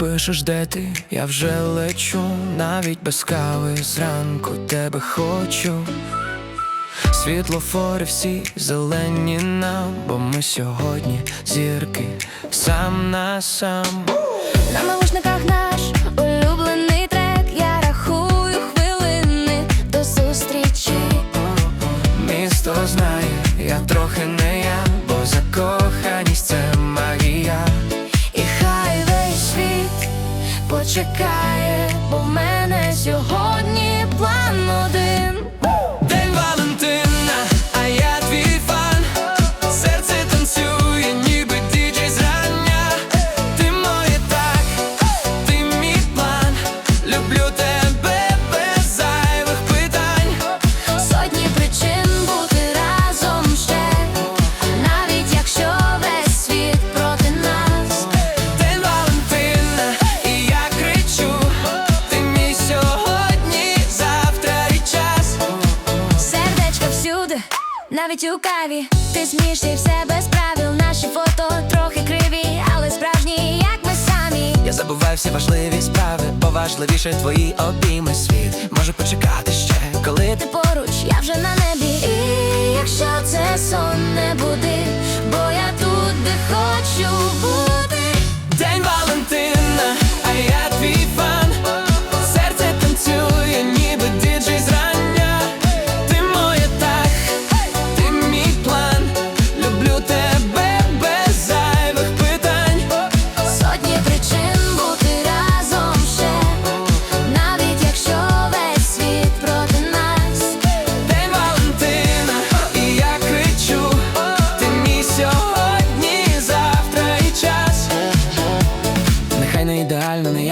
пишеш, де ти, я вже лечу, навіть без кави зранку тебе хочу. Світлофори всі зелені нам, бо ми сьогодні зірки сам на сам. На навушниках наш улюблений трек. Я рахую хвилини до зустрічі. Місто знає, я трохи не почекає, бо в мене сьогодні план один. Навіть у каві. Ти смішний все без правил. Наші фото трохи криві, але справжні, як ми самі. Я забуваю всі важливі справи, бо важливіше твої обійми світ. Може почекати ще, коли ти поруч, я вже на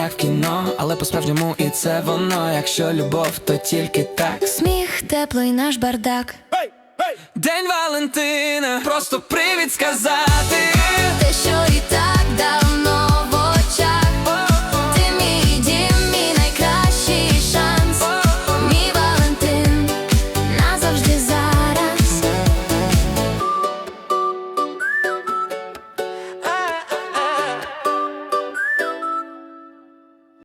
як в кіно, але по-справжньому і це воно. Якщо любов, то тільки так. Сміх, теплий наш бардак. День Валентина, просто привід сказати.